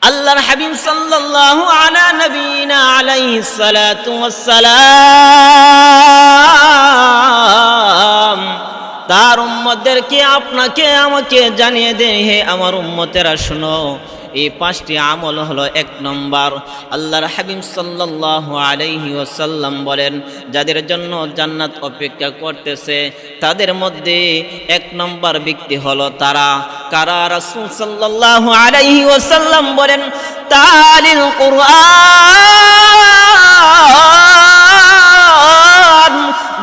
আল্লাহর হাবিব সাল্লাল্লাহু আলা নবীনা আলাইহি সালাতু ওয়াসসালাম, তার উম্মতদেরকে আপনাকে আমাকে জানিয়ে দেন, হে আমার উম্মতেরা, শুনো। এই পাঁচটি আমল হলো এক নম্বর। আল্লাহর হাবিব সাল্লাল্লাহু আলাইহি ওয়াসাল্লাম বলেন, যাদের জন্য জান্নাত অপেক্ষা করতেছে, তাদের মধ্যে এক নম্বর ব্যক্তি হলো তারা। কারা রাসূল সাল্লাল্লাহু আলাইহি ওয়াসাল্লাম বলেন তালিল কুরআন,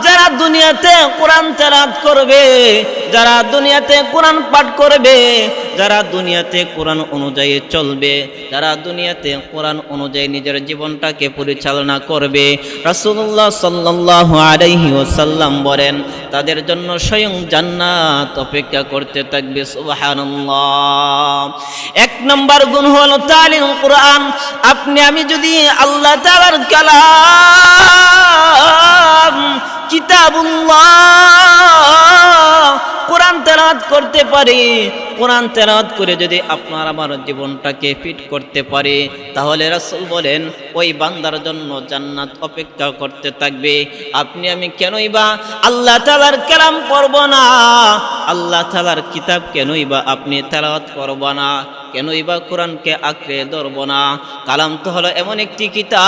যারা দুনিয়াতে কোরআন তেলাত করবে যারা দুনিয়াতে কোরআন পাঠ করবে, যারা দুনিয়াতে কোরআন অনুযায়ী চলবে, যারা দুনিয়াতে কোরআন অনুযায়ী নিজের জীবনটাকে পরিচালনা করবে, রাসূলুল্লাহ সাল্লাল্লাহু আলাইহি ওয়াসাল্লাম বলেন, তাদের জন্য স্বয়ং জান্নাত অপেক্ষা করতে থাকবে এক নম্বর গুণ হল তালিম কোরআন, আপনি, আমি যদি আল্লাহ তাআলার কালাম, কিতাবুল্লাহ কোরআন তেলাওয়াত করতে পারি, কোরআন তেলাওয়াত করে যদি আপনার আমার জীবনটাকে ফিট করতে পারে, তাহলে রাসূল বলেন, ওই বান্দার জন্য জান্নাত অপেক্ষা করতে থাকবে। আপনি আমি কেনই বা আল্লাহ তালার কালাম পড়ব না? আল্লাহ তালার কিতাব কেনই বা আপনি তেলাওয়াত করব না? কেনই বা কোরআনকে আঁকড়ে ধরব না? কালাম তো হলো এমন একটি কিতাব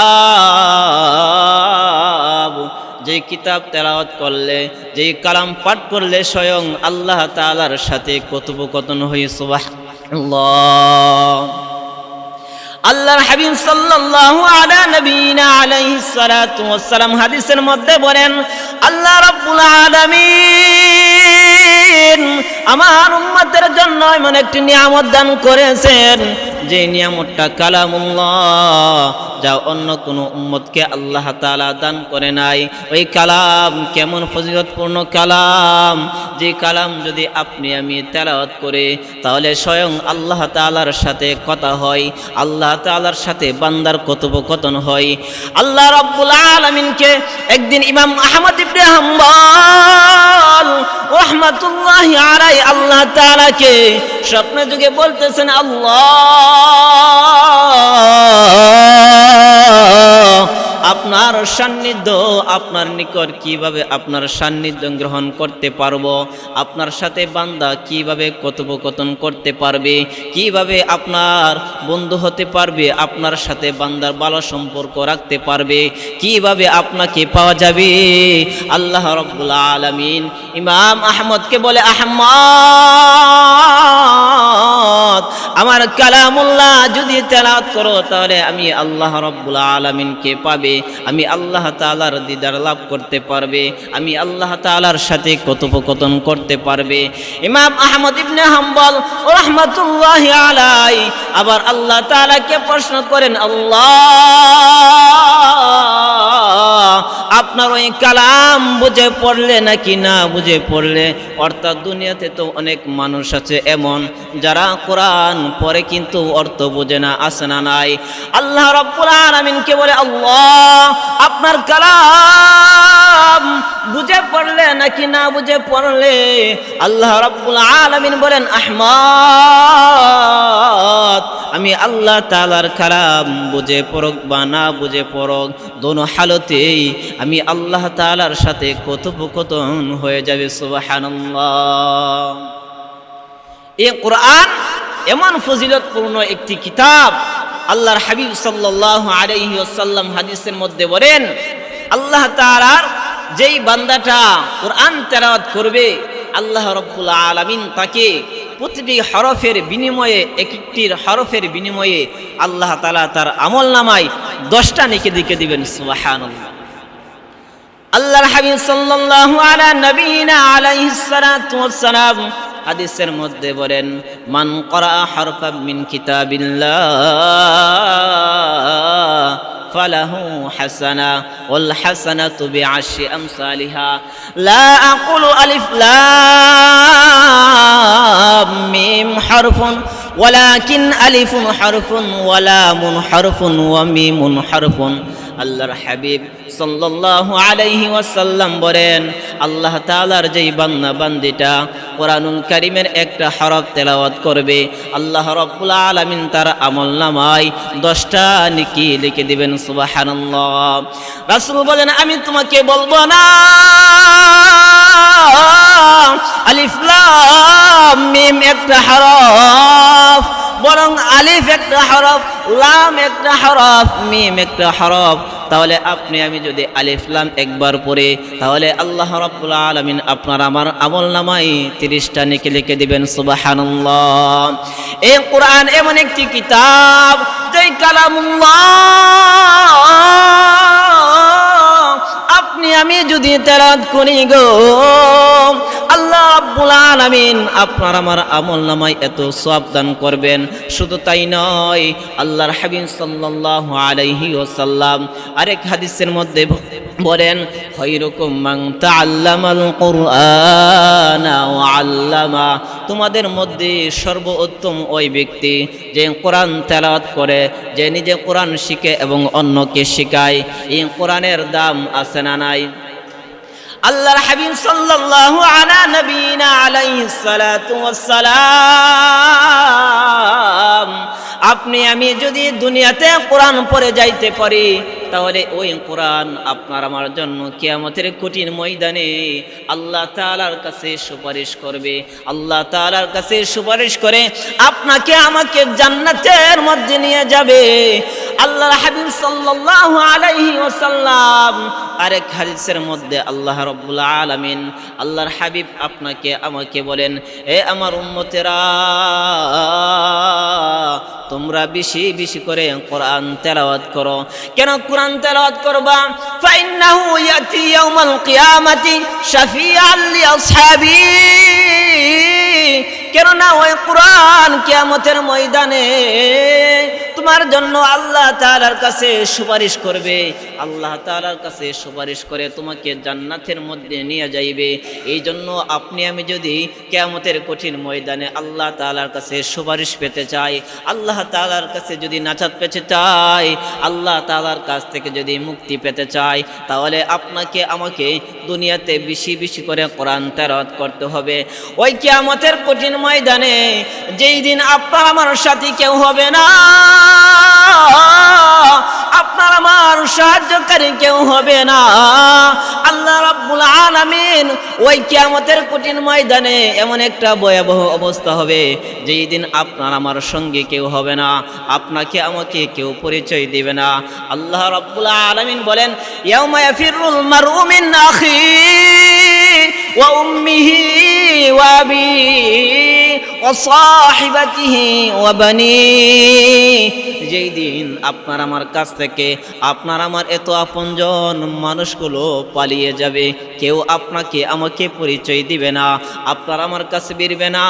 যে কিতাব তেলাওয়াত করলে, যেই কালাম পাঠ করলে স্বয়ং আল্লাহ তালার সাথে কথোপকথন হয়ে সুবাহ আল্লাহর হাবিব সাল্লাল্লাহু আলা নবীনা আলাইহিস সালাতু ওয়াস সালাম হাদিসের মধ্যে বলেন, আল্লাহ রাব্বুল আলামিন আমার উম্মতের জন্য এমন একটি নিয়ামত দান করেছেন। যে নিয়ামতটা কালামুল্লাহ, যা অন্য কোনো উম্মতকে আল্লাহ তাআলা দান করে নাই। ওই কালাম কেমন ফজিলতপূর্ণ কালাম? যে কালাম যদি আপনি আমি তেলাওয়াত করে, তাহলে স্বয়ং আল্লাহ তালার সাথে কথা হয়, আল্লাহ তালার সাথে বান্দার কথোপকথন হয়। আল্লাহ রাব্বুল আলামিনকে একদিন ইমাম আহমদ ইবনে হাম্বল রহমাতুল্লাহি আলাই আল্লাহ তাআলাকে স্বপ্নে যুগে বলতেছেন, আল্লাহ আপনার সান্নিধ্য, আপনার নিকট কীভাবে আপনার সান্নিধ্য গ্রহণ করতে পারব? আপনার সাথে বান্দা কীভাবে কথোপকথন করতে পারবে? কীভাবে আপনার বন্ধু হতে পারবে? আপনার সাথে বান্দার ভালো সম্পর্ক রাখতে পারবে? কীভাবে আপনাকে পাওয়া যাবে? আল্লাহ রব্বুল আলমিন ইমাম আহমদকে বলে, আহমদ! আমার কালামুল্লাহ যদি তেলাওয়াত করো, তাহলে আমি আল্লাহ রব্বুল আলমিনকে পাবে, আমি আল্লাহ তালার দিদার লাভ করতে পারবে, আমি আল্লাহ তালার সাথে কথোপকথন করতে পারবে। ইমাম আহমদ ইবনে হাম্বল রহমতুল্লাহ আলাই আবার আল্লাহ তালাকে প্রশ্ন করেন, আল্লাহ, আপনার ওই কালাম বুঝে পড়লে নাকি না বুঝে পড়লে? অর্থাৎ দুনিয়াতে তো অনেক মানুষ আছে এমন, যারা কোরআন পরে কিন্তু অর্থ বোঝে না আসে না নাই। আল্লাহ রব্বুল আলামিনকে বলে, আল্লাহ, আপনার কালাম বুঝে পড়লে নাকি না বুঝে পড়লে? আল্লাহ রব্বুল আলামিন বলেন, আহমদ, আমি আল্লাহ তালার কালাম বুঝে পড়ক বা না বুঝে পড়ক, দোনো হালতেই আমি আল্লাহ তালার সাথে কথোপকথন হয়ে যাবে, সুবহানাল্লাহ। এ কোরআন এমন ফজিলতপূর্ণ একটি কিতাব, আল্লাহর হাবিব সাল্লাল্লাহু আলাইহি ওয়াসাল্লাম হাদিসের মধ্যে বলেন, আল্লাহ তাআলার যেই বান্দাটা কোরআন তেলাওয়াত করবে, আল্লাহ রব্বুল আলামিন তাকে প্রতিটি হরফের বিনিময়ে এক একটির হরফের বিনিময়ে আল্লাহ তাআলা তার আমল নামায় দশটা নেকে দিকে দিবেন, সুবহানাল্লাহ। আল্লাহর হাবিব সাল্লাল্লাহু আলা নবীনা আলাইহিস সালাতু ওয়াসসালাম হাদিসের মধ্যে বলেন, মান করা হরফা মিন কিতাবিল্লাহ ফালাহু হাসানা ওয়াল হাসানাতু বিআশরি আমসালিহা লা আকুলু আলিফ লাম মিম হরফুন ওয়ালাকিন আলিফুন হারফুন ওয়ালা মুন হারফুন ওয়ামি মুন হারফুন। আল্লাহর হাবিব সাল্লাল্লাহু আলাইহি ওয়াসাল্লাম বলেন, আল্লাহ তাআলার যেই বান্দা বান্দিটা কোরআনুল কারীমের একটা হরফ তেলাওয়াত করবে, আল্লাহ রাব্বুল আলামিন তার আমলনামায় 10টা নেকি লিখে দিবেন, সুবহানাল্লাহ। রাসূল বলেন, আমি তোমাকে বলব না। মিম একটা হরফ বরং আলিফ একটা হরফ লাম একটা হরফ মিম একটা হরফ তাহলে আপনি, আমি যদি আলিফ, লাম একবার পড়ে, তাহলে আল্লাহ রাব্বুল আলামিন আপনার আমার আমল নামাই তিরিশটা নেকি লিখে দিবেন, সুবহানাল্লাহ। এই কোরআন এমন একটি কিতাব, যেই কালামুল্লাহ আপনি, আমি যদি তেলাত করি গো, আল্লাহ আব্বুল আলামিন আপনার আমার আমল নামায় এত সাবধান করবেন। শুধু তাই নয়, আল্লাহর হাবিব সাল্লাল্লাহু আলাইহি ওয়াসাল্লাম আরেক হাদিসের মধ্যে বলেন হৈরকম মাং তাআল্লামাল কোরআনা আল্লামা। তোমাদের মধ্যে সর্বোত্তম ওই ব্যক্তি যে কোরআন তেলাওয়াত করে, যে নিজে কোরআন শিখে এবং অন্যকে শিখায়। এই কোরআনের দাম আছে না নাই? আল্লাহর হাবিব সাল্লাল্লাহু আলা নবীনা আলাইহিস সালাতু ওয়াসসালাম। আপনি, আমি যদি দুনিয়াতে কোরআন পড়ে যাইতে পারি, তাহলে ওই কোরআন আপনার আমার জন্য কিয়ামতের কঠিন ময়দানে আল্লাহ তাআলার কাছে সুপারিশ করবে। আল্লাহ তাআলার কাছে সুপারিশ করে আপনাকে আমাকে জান্নাতের মধ্যে নিয়ে যাবে। আল্লাহর হাবিব সাল্লাল্লাহু আলাইহি ওয়াসাল্লাম আরেক হাদিসের মধ্যে আল্লাহ রাব্বুল আলামিন। আল্লাহর হাবিব আপনাকে, আমাকে বলেন, এ আমার উম্মতেরা, তোমরা বেশি বেশি করে কোরআন তেলাওয়াত করো। কেন কোরআন তেলাওয়াত করবা? ফাইন্নাহু ইয়াতি ইয়াউমাল কিয়ামাতি শাফিআন লিআসহাবি কেননা ওই কোরআন কিয়ামতের ময়দানে তোমার জন্য আল্লাহ তাআলার কাছে সুপারিশ করবে। আল্লাহ তালার কাছে সুপারিশ করে তোমাকে জান্নাতের মধ্যে নিয়ে যাইবে। এই জন্য আপনি, আমি যদি কিয়ামতের কঠিন ময়দানে আল্লাহ তালার কাছে সুপারিশ পেতে চাই, আল্লাহ তালার কাছে যদি নাচাত পেতে চাই, আল্লাহ তালার কাছ থেকে যদি মুক্তি পেতে চাই, তাহলে আপনাকে, আমাকে দুনিয়াতে বেশি বেশি করে কোরআন তেরত করতে হবে। ওই কিয়ামতের কঠিন ময়দানে যেই দিন আপনার আমার সাথী কেউ হবে না আপনার আমার সাহায্যকারী কেউ হবে না। আল্লাহ রাব্বুল আলামিন ওই কিয়ামতের কঠিন ময়দানে এমন একটা ভয়াবহ অবস্থা হবে, যেই দিন আপনার আমার সঙ্গে কেউ হবে না, আপনাকে আমাকে কেউ পরিচয় দিবে না। আল্লাহ রাব্বুল আলামিন বলেন, ইয়াউমা ইয়াফিরুল মারউ মিন আখি ওয়া উম্মিহি ওয়া আবিহি ওয়া সাহিবাতিহি ওয়া বানি যেই দিন আপনার আমার কাছ থেকে। আপনার আমার এত আপনজন মানুষগুলো পালিয়ে যাবে। কেউ আপনাকে আমাকে পরিচয় দিবে না। আপনার আমার কাছে বেরবে না।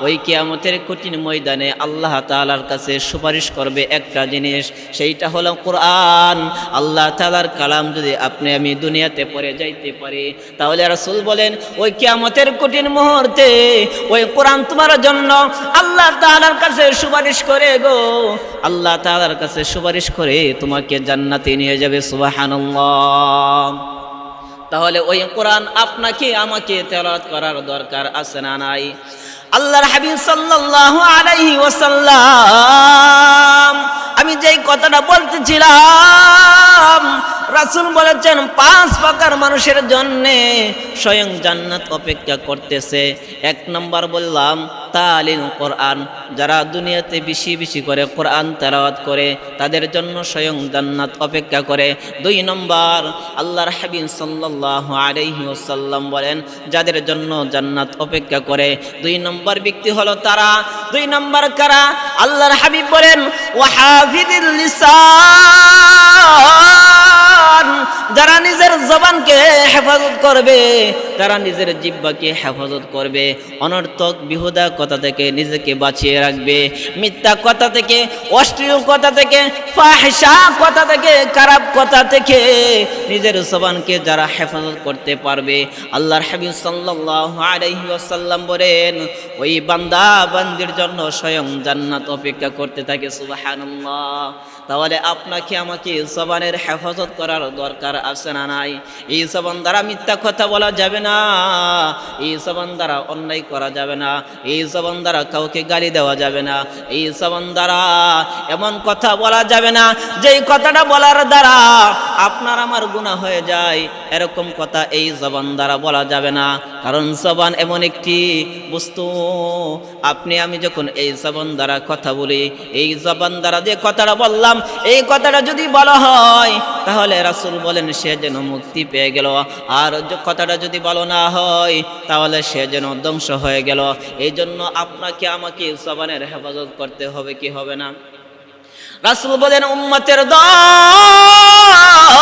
ওই কিয়ামতের কঠিন ময়দানে আল্লাহ তাআলার কাছে সুপারিশ করবে একটা জিনিস। সেইটা হলো কোরআন। আল্লাহ তাআলার কালাম যদি আপনি আমি দুনিয়াতে পড়ে যাইতে পারি, তাহলে রাসূল বলেন, ওই কিয়ামতের কঠিন মুহূর্তে ওই কোরআন তোমার জন্য আল্লাহ তাআলার কাছে সুপারিশ করে গো। আল্লাহ তাআলার কাছে সুপারিশ করে তোমাকে জান্নাতে নিয়ে যাবে সুবাহান তাহলে ওই কোরআন আপনাকে, আমাকে তেলাওয়াত করার দরকার আছে না নাই? আল্লাহর হাবিব সাল্লাল্লাহু আলাইহি ওয়াসাল্লাম, আমি যেই কথাটা বলতেছিলাম রাসূল বলেছেন, পাঁচ প্রকার মানুষের জন্য স্বয়ং জান্নাত অপেক্ষা করতেছে। এক নম্বর বললাম, তালিল কোরআন। যারা দুনিয়াতে বেশি বেশি করে কোরআন তেলাওয়াত করে, তাদের জন্য স্বয়ং জান্নাত অপেক্ষা করে। দুই নম্বর, আল্লাহর হাবিব সাল্লাল্লাহু আলাইহি ওয়াসাল্লাম বলেন, যাদের জন্য জান্নাত অপেক্ষা করে। দুই নম্বর ব্যক্তি হলো তারা। দুই নম্বর কারা? আল্লাহর হাবিব বলেন, ওয়াহাফিদিল লিসান। যারা নিজের জবানকে হেফাজত করবে তারা নিজের জিব্বাকে হেফাজত করবে, অনর্থক বিহুদা কথা থেকে নিজেকে বাঁচিয়ে রাখবে, মিথ্যা কথা থেকে, অশ্লীল কথা থেকে ফাহসা কথা থেকে, খারাপ কথা থেকে নিজের জবানকে যারা হেফাজত করতে পারবে। আল্লাহর হাবিব সাল্লাল্লাহু আলাইহি বলেন, ওই বান্দা, বান্দির জন্য স্বয়ং জান্নাত অপেক্ষা করতে থাকে, সুবহানাল্লাহ। তাহলে আপনাকে আমাকে জবানের হেফাজত করার দরকার আছে না নাই? এই জবান দ্বারা মিথ্যা কথা বলা যাবে না। এই জবান দ্বারা অন্যায় করা যাবে না। এই জবান দ্বারা কাউকে গালি দেওয়া যাবে না। এই জবান দ্বারা এমন কথা বলা যাবে না, যেই কথাটা বলার দ্বারা আপনার আমার গুণা হয়ে যায়। এরকম কথা এই জবান দ্বারা বলা যাবে না। কারণ জবান এমন একটি বস্তু, আপনি, আমি যখন এই জবান দ্বারা কথা বলি, এই জবান দ্বারা যে কথাটা বললাম, এই কথাটা যদি বলা হয়, তাহলে রাসূল বলেন, সে যেন মুক্তি পেয়ে গেল। আর কথাটা যদি বলো না হয়, তাহলে সে যেন ধ্বংস হয়ে গেল। এই জন্য আপনাকে, আমাকে জবানের হেফাজত করতে হবে, কি হবে না? রাসূল বলেন, উম্মতের দল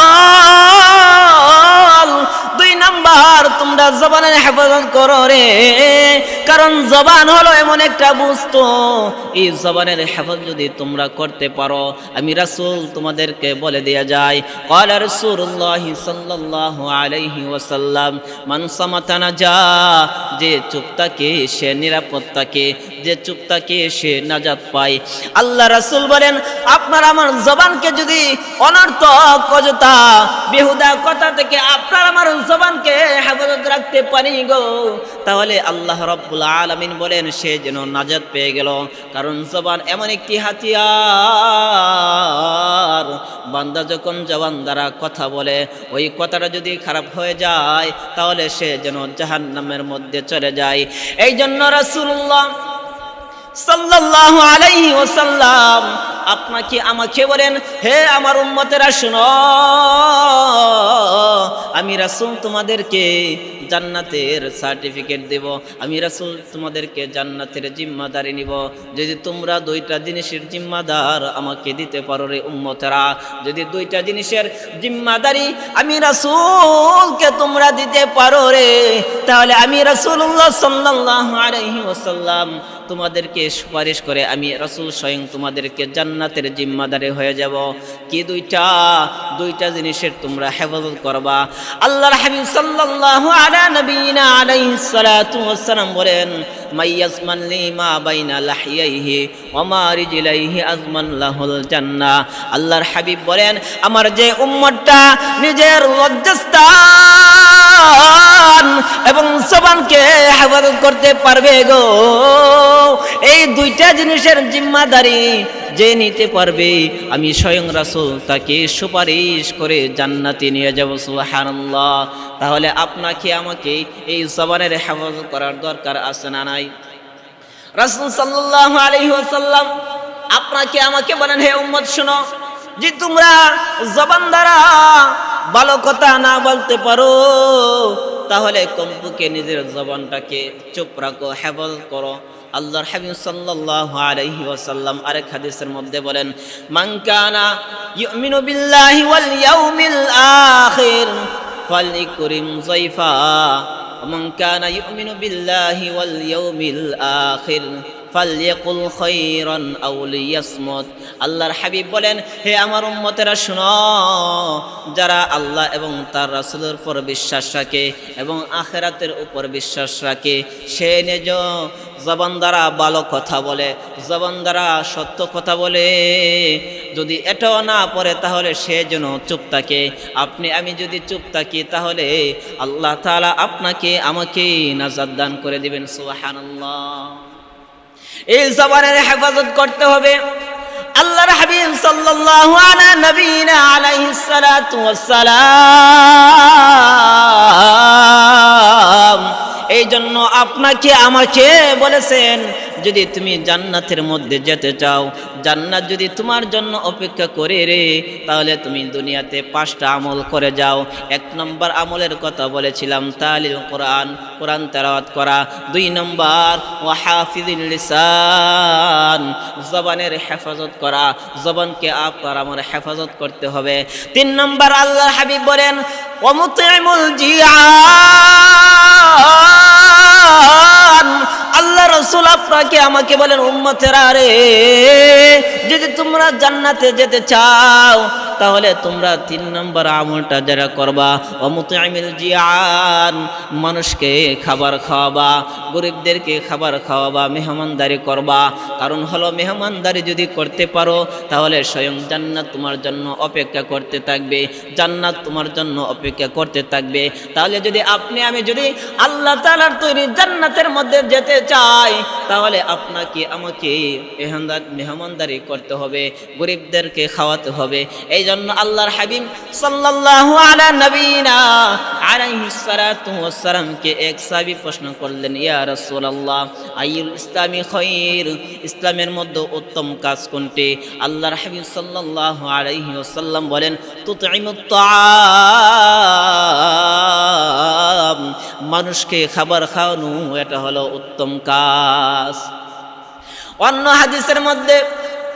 করো রে জবান হলো এমন একটা বুঝতো এই জবানের হেফাজত যদি তোমরা করতে পারো, আমি রাসূল তোমাদেরকে বলে দেয়া যায় কল রাসূলুল্লাহ সাল্লাল্লাহু আলাইহি ওয়াসাল্লাম, মান মানুষামাতানা যা যে চুপ থাকে সে নিরাপদ থাকে, যে চুপ থাকে সে নাজাত পায়। আল্লাহ রাসূল বলেন, আপনার আমার জবানকে যদি অনর্থক অযথা, বেহুদা কথা থেকে আপনার আমার জবানকে হেফাজত রাখতে পারি গো, তাহলে আল্লাহ রাব্বুল আলামিন আলামিন বলেন, সে যেন নাজাত পেয়ে গেল। কারণ জবান এমন একটি হাতিয়ার। বান্দা যখন জবান দ্বারা কথা বলে, ওই কথাটা যদি খারাপ হয়ে যায়, তাহলে সে যেন জাহান্নামের মধ্যে চলে যায়। এই জন্য রাসূলুল্লাহ সাল্লাল্লাহু আলাইহি ওয়াসাল্লাম আপনাকে, আমাকে বলেন, হে আমার উম্মতেরা, শুনো, আমি রাসূল তোমাদেরকে জান্নাতের সার্টিফিকেট দেব। আমি রাসূল তোমাদেরকে জান্নাতের জিম্মাদারি নিব। যদি তোমরা দুইটা জিনিসের জিম্মাদার আমাকে দিতে পারো রে উম্মতেরা, যদি দুইটা জিনিসের জিম্মাদারি আমি রাসূলকে তোমরা দিতে পারো রে, তাহলে আমি রাসূলুল্লাহ সাল্লাল্লাহু আলাইহি ওয়াসাল্লাম তোমাদেরকে সুপারিশ করে আমি রাসূল স্বয়ং তোমাদেরকে জান্নাতের জিম্মাদারি হয়ে যাব। কি দুইটা? দুইটা জিনিসের তোমরা হেফাজত করবা। আল্লাহর হাবিব সাল্লাল্লাহু আলা নবিয়িনা আলাইহিস সালাতু ওয়াসসালাম বলেন মাইয়াসমান লি মা বাইনা লাহিয়াইহি ওয়া মা রিজলাইহি আজমান লাহুল জান্নাহ। আল্লাহর হাবিব বলেন, আমার যে উম্মতটা নিজের লজ্জাস্থান এবং জবানকে হেফাজত করতে পারবে গো। এই দুইটা জিনিসের জিম্মাদারি যে নিতে পারবে, আমি স্বয়ং রাসূল তাকে সুপারিশ করে জান্নাতে নিয়ে যাব, সুবহানাল্লাহ। তাহলে আপনাকে, আমাকে এই জবানের হেফাজত করার দরকার আছে না নাই? রাসুল সাল্লাহ আলাইহি ওয়াসাল্লাম আপনাকে আমাকে বলেন, হে উম্মত, শুনো যে তোমরা জবান দ্বারা ভালো কথা না বলতে পারো, তাহলে কম্পুকে নিজের জবানটাকে চুপ রাখো, হেবল করো। আল্লাহর হাবিব সাল্লাল্লাহু আলাইহি ওয়াসাল্লাম আরেক হাদিসের মধ্যে বলেন, মান কানা ইউমিনু বিল্লাহি ওয়াল ইয়াউমিল আখির ফালিকুরিম যায়ফা মান কানা ইউমিনু বিল্লাহি ওয়াল ইয়াউমিল আখির। ফালিয়াকুল খৈরন আউলিয়াসমত আল্লাহর হাবিব বলেন, হে আমার উম্মতেরা, শুনো, যারা আল্লাহ এবং তার রাসুলের উপর বিশ্বাস রাখে এবং আখেরাতের উপর বিশ্বাস রাখে, সে নিজ জবান দ্বারা ভালো কথা বলে, জবান দ্বারা সত্য কথা বলে। যদি এটাও না পড়ে, তাহলে সে যেন চুপ থাকে। আপনি, আমি যদি চুপ থাকি, তাহলে আল্লাহ তাআলা আপনাকে আমাকে নাজাদ দান করে দিবেন। সুবহানাল্লাহ। এই জবানের হেফাজত করতে হবে। আল্লাহর হাবিব সাল্লাল্লাহু আলা নবীনা আলাইহিস সালাতু ওয়াসসালাম। এই জন্য আপনাকে আমাকে বলেছেন যদি তুমি জান্নাতের মধ্যে যেতে চাও, জান্নাত যদি তোমার জন্য অপেক্ষা করে রে, তাহলে তুমি দুনিয়াতে পাঁচটা আমল করে যাও। এক নম্বর আমলের কথা বলেছিলাম তালিল কোরআন কোরআন তেলাওয়াত করা। দুই নম্বর ওয়াহাফিজুল লিসান, জবানের হেফাজত করা। জবানকে আপনার আমার হেফাজত করতে হবে। তিন নম্বর আল্লাহ হাবিব বলেন অমুতিমুল জিয়ান আল্লাহ রসুল আপনাকে আমাকে বলেন উম্মতেরা রে যদি তোমরা জান্নাতে যেতে চাও তাহলে তোমরা তিন নম্বর আমলটা যারা করবা অমুতামিল জিয়ান, মানুষকে খাবার খাওয়াবা, গরিবদেরকে খাবার খাওয়াবা, মেহমানদারি করবা। কারণ হলো মেহমানদারি যদি করতে পারো, তাহলে স্বয়ং জান্নাত তোমার জন্য অপেক্ষা করতে থাকবে, জান্নাত তোমার জন্য অপেক্ষা করতে থাকবে। তাহলে যদি আপনি, আমি যদি আল্লাহ তালার তৈরি জান্নাতের মধ্যে যেতে চাই, তাহলে আপনাকে, আমাকে মেহমানদারি করতে হবে, গরিবদেরকে খাওয়াতে হবে। এই জন্য আল্লাহর হাবিব সাল্লাল্লাহু আলা নবীনা আলাইহিস সালাতু ওয়াস সালামকে এক সাহাবী প্রশ্ন করলেন, ইয়া রাসূলুল্লাহ, আইয়ুল ইসলামি খায়র ইসলামের মধ্যে উত্তম কাজ কোনটি? আল্লাহর হাবিব সাল্লাল্লাহু আলাইহি ওয়াসাল্লাম বলেন তুতঈমুত তাআম। মানুষকে খাবার খাওয়ানো, এটা হলো উত্তম কাজ। অন্য হাদিসের মধ্যে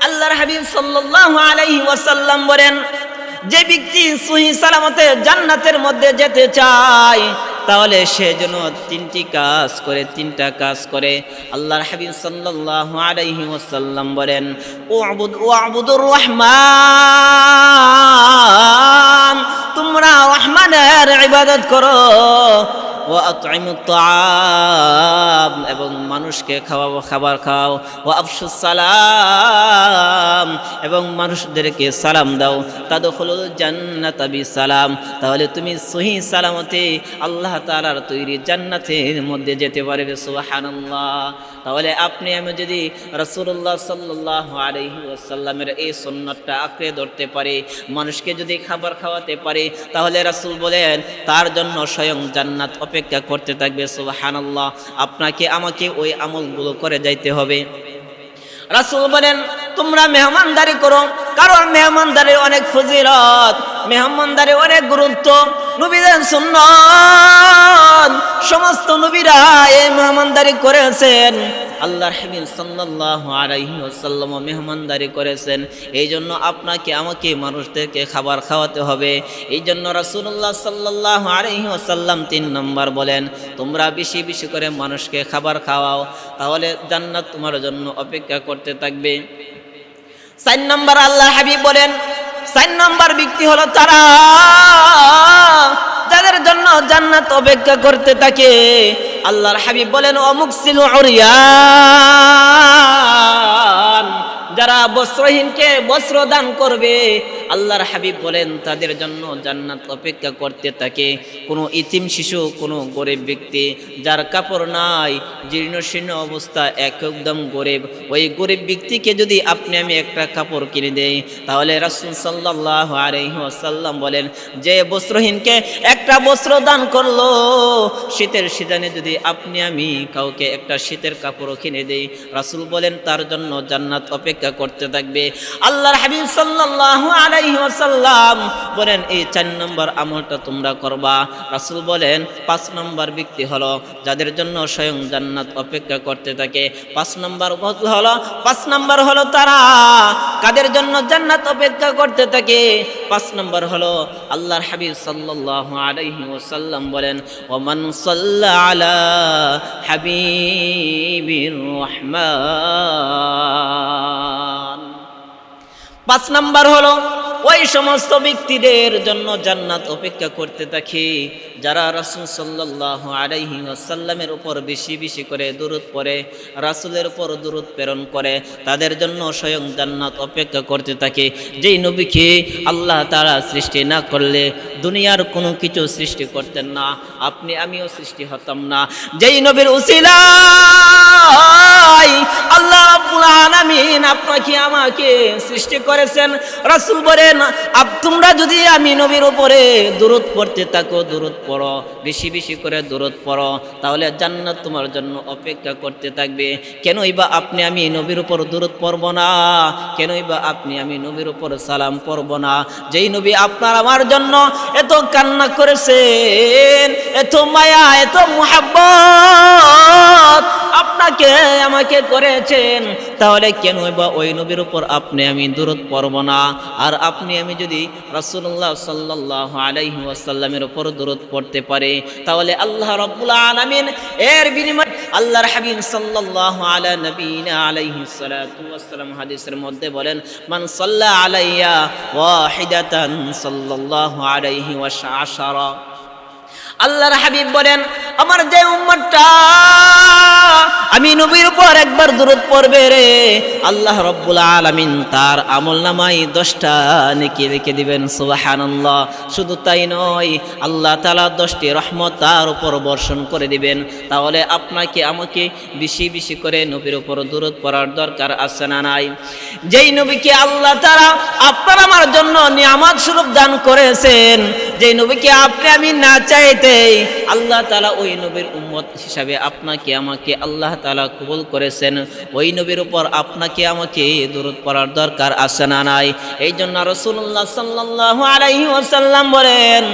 আল্লাহর হাবিব সাল্লাল্লাহু আলাইহি ওয়াসাল্লাম বলেন, যে ব্যক্তি সহি সালামতে জান্নাতের মধ্যে যেতে চায়, তাহলে সে যেন তিনটি কাজ করে, তিনটা কাজ করে। আল্লাহর হাবিব সাল্লাল্লাহু আলাইহি ওয়াসাল্লাম বলেন ও ওয়াবুদ, ওয়াবুদুর রহমান, তোমরা রহমানের ইবাদত করো ও আতআম এবং মানুষকে খাওয়াবো, খাবার খাও। ও আফসুস সালাম, এবং মানুষদেরকে সালাম দাও। তাদের হল জান্নাত আবি সালাম তাহলে তুমি সহি সালামতে আল্লাহ তালার তৈরি জান্নাতের মধ্যে যেতে পারবে, সুবহানাল্লাহ। তাহলে আপনি, আমি যদি রাসূলুল্লাহ সাল্লাল্লাহু আলাইহি ওয়াসাল্লামের এই সুন্নাতটা আঁকড়ে ধরতে পারি, মানুষকে যদি খাবার খাওয়াতে পারি, তাহলে রাসূল বলেন, তার জন্য স্বয়ং জান্নাত অপেক্ষা করতে থাকবে, সুবহানাল্লাহ। আপনাকে, আমাকে ওই আমলগুলো করে যাইতে হবে। রাসূল বলেন, তোমরা মেহমানদারি করো, কারণ মেহমানদারি অনেক ফজিলত মেহমানদারি অনেক গুরুত্ব। নবীদের সুন্নত। সমস্ত নবীরা এই মেহমানদারি করেছেন। আল্লাহর হাবিব সাল্লাল্লাহু আলাইহি ওয়াসাল্লাম মেহমানদারি করেছেন। এই জন্য আপনাকে, আমাকে মানুষদেরকে খাবার খাওয়াতে হবে। এই জন্য রাসূলুল্লাহ সাল্লাল্লাহু আলাইহি ওয়াসাল্লাম তিন নম্বর বলেন, তোমরা বেশি বেশি করে মানুষকে খাবার খাওয়াও, তাহলে জান্নাত তোমার জন্য অপেক্ষা করতে থাকবে। চার নম্বর আল্লাহ হাবিব বলেন চার নম্বর ব্যক্তি হলো তারা। যাদের জন্য জান্নাত অপেক্ষা করতে থাকে। আল্লাহর হাবিব বলেন, অমুক ছিল যারা বস্ত্রহীনকে বস্ত্র দান করবে আল্লাহর হাবিব বলেন, তাদের জন্য জান্নাত অপেক্ষা করতে থাকে কোনো ইতিম শিশু, কোনো গরিব ব্যক্তি যার কাপড় নাই, জীর্ণ শীর্ণ অবস্থা এক একদম গরিব। ওই গরিব ব্যক্তিকে যদি আপনি, আমি একটা কাপড় কিনে দেই, তাহলে রাসুল সাল্লাহ আলহিহাসাল্লাম বলেন, যে বস্ত্রহীনকে একটা বস্ত্র দান করল, শীতের সিজনে যদি আপনি, আমি কাউকে একটা শীতের কাপড় কিনে দেই, রাসুল বলেন, তার জন্য জান্নাত অপেক্ষা করতে থাকবে। আল্লাহর হাবিব সাল্লাল্লাহু আলাইহি ওয়াসাল্লাম বলেন, এই চার নম্বর আমলটা তোমরা করবা। রাসূল বলেন, পাঁচ নম্বর ব্যক্তি হলো যাদের জন্য স্বয়ং জান্নাত অপেক্ষা করতে থাকে। পাঁচ নম্বর হলো, পাঁচ নম্বর হলো তারা কাদের জন্য জান্নাত অপেক্ষা করতে থাকে। পাঁচ নম্বর হলো আল্লাহর হাবিব সাল্লাল্লাহু আলাইহি ওয়াসাল্লাম বলেন, ওমান সাল্লা আলা হাবিবির রহমান। পাঁচ নাম্বার হলো ওই সমস্ত ব্যক্তিদের জন্য জান্নাত অপেক্ষা করতে থাকি, যারা রাসুল সাল্লাহ আলাইহি আসাল্লামের উপর বেশি বেশি করে দূরত পড়ে, রাসুলের উপর দূরত প্রেরণ করে, তাদের জন্য স্বয়ং জান্নাত অপেক্ষা করতে থাকে। যেই নবীকে আল্লাহ তারা সৃষ্টি না করলে দুনিয়ার কোনো কিছু সৃষ্টি করতেন না, আপনি আমিও সৃষ্টি হতাম না। যেই নবীর উসিলা নাই আল্লাহ আলামিন আপনাকে আমাকে সৃষ্টি করেছেন। বলেন আপ- তোমরা যদি আমি নবীর উপরে দূরত পড়তে থাকো দূরত পড়ো, বেশি বেশি করে দূরত পড়ো, তাহলে জান্নাত তোমার জন্য অপেক্ষা করতে থাকবে। কেনই বা আপনি আমি নবীর উপর দূরত পড়ব না? কেনই বা আপনি আমি নবীর উপর সালাম পড়ব না? যেই নবী আপনার আমার জন্য এত কান্না করেছেন, এত মায়া, এত মোহাব্বত আমাকে করেছেন, তাহলে কেন বা ওই নবীর উপর আপনি আমি দূরত পড়ব না? আর আপনি আমি যদি রাসূলুল্লাহ সাল্লাহ আলাইহি ওয়াসাল্লামের উপর দূরত পড়তে পারে, তাহলে আল্লাহ রাব্বুল আলামিন এর বিনিময় আল্লাহর হাবিব সাল্লাল্লাহু আলা নবীনা আলাইহি ওয়াসসালাম হাদিসের মধ্যে বলেন, মান সাল্লা আলাইয়া ওয়াহিদাতান সাল্লাল্লাহু আলাইহি ওয়াশআশারা। আল্লাহর হাবিব বলেন, আমার যে উম্মতটা, আমি নবীর উপর একবার দূরত পড়বে রে। আল্লাহ রব্বুল আলামিন তার আমল নামাই দশটা নেকি রেখে দিবেন, সুবহানাল্লাহ। শুধু তাই নয়, আল্লাহ তালা দশটি রহমত তার উপর বর্ষণ করে দিবেন। তাহলে আপনাকে, আমাকে বেশি বেশি করে নবীর উপর দূরত পড়ার দরকার আছে না নাই? যেই নবীকে আল্লাহ তারা আপনার আমার জন্য নিয়ামত স্বরূপ দান করেছেন, যেই নবীকে আপনি আমি না চাইতেই আল্লাহ তালা ওই নবীর উম্মত হিসাবে আপনাকে, আমাকে আল্লাহ তালা কবুল করেছেন। ওই নবীর উপর আপনাকে, আমাকে দূরত পড়ার দরকার আছে না নাই? এই জন্য রসুল্লাহ সাল্লাহ আলাইহি ওসাল্লাম বলেন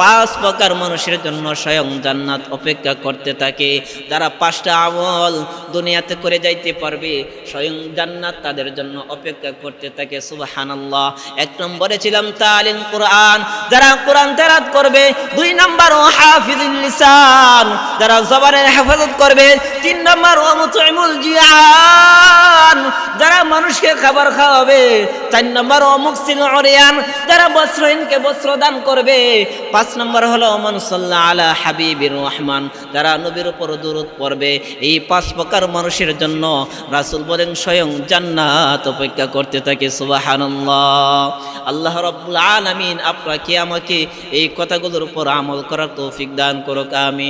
পাঁচ প্রকার মানুষের জন্য স্বয়ং জান্নাত অপেক্ষা করতে থাকে। যারা পাঁচটা আমল দুনিয়াতে করে যাইতে পারবে, স্বয়ং জান্নাত তাদের জন্য অপেক্ষা করতে থাকে। সুবহানাল্লাহ। এক নম্বরে ছিলাম তালিম কোরআন। যারা কোরআন তেরাত করবে, দুই নম্বর ও হাফিজুল লিসান। যারা জবানের হেফাজত করবে, তিন নম্বর ও মুতইমুল জিয়ান। যারা মানুষকে খাবার খাওয়াবে, চার নম্বর ও মুকসিল অরিয়ান। যারা বস্ত্রহীনকে বস্ত্র দান করবে, পাঁচ নম্বর হলো, মান সাল্লাহ আলা হাবিবির রহমান। যারা নবীর উপর দূরত পড়বে, এই পাঁচ প্রকার মানুষের জন্য রাসুল বলেন, স্বয়ং জান্নাত অপেক্ষা করতে থাকে। সুবহানাল্লাহ। আল্লাহ রব্বুল আলমিন আপনাকে, আমাকে এই কথাগুলোর উপর আমল করার তৌফিক দান করুক, আমিন।